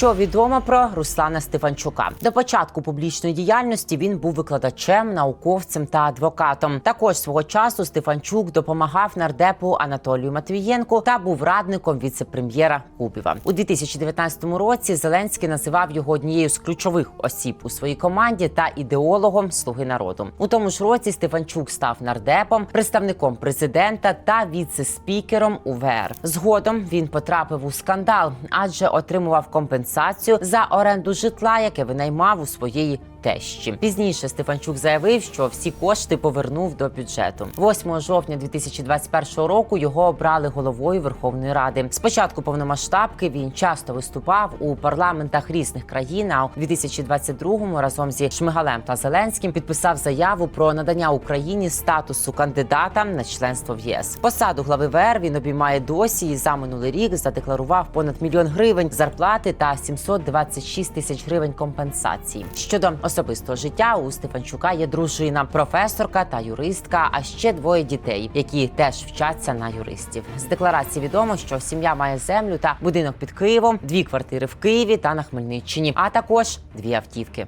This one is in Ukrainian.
Що відомо про Руслана Стефанчука? До початку публічної діяльності він був викладачем, науковцем та адвокатом. Також свого часу Стефанчук допомагав нардепу Анатолію Матвієнку та був радником віце-прем'єра Кубіва. У 2019 році Зеленський називав його однією з ключових осіб у своїй команді та ідеологом Слуги народу. У тому ж році Стефанчук став нардепом, представником президента та віце-спікером УВР. Згодом він потрапив у скандал, адже отримував компенсацію за оренду житла, яке винаймав у своєї тещі. Пізніше Стефанчук заявив, що всі кошти повернув до бюджету. 8 жовтня 2021 року його обрали головою Верховної Ради. Спочатку повномасштабки він часто виступав у парламентах різних країн. А у 2022-му разом зі Шмигалем та Зеленським підписав заяву про надання Україні статусу кандидата на членство в ЄС. Посаду глави ВР він обіймає досі і за минулий рік задекларував понад мільйон гривень зарплати та 726 тисяч гривень компенсації. Щодо особистого життя у Стефанчука є дружина, професорка та юристка, а ще двоє дітей, які теж вчаться на юристів. З декларації відомо, що сім'я має землю та будинок під Києвом, дві квартири в Києві та на Хмельниччині, а також дві автівки.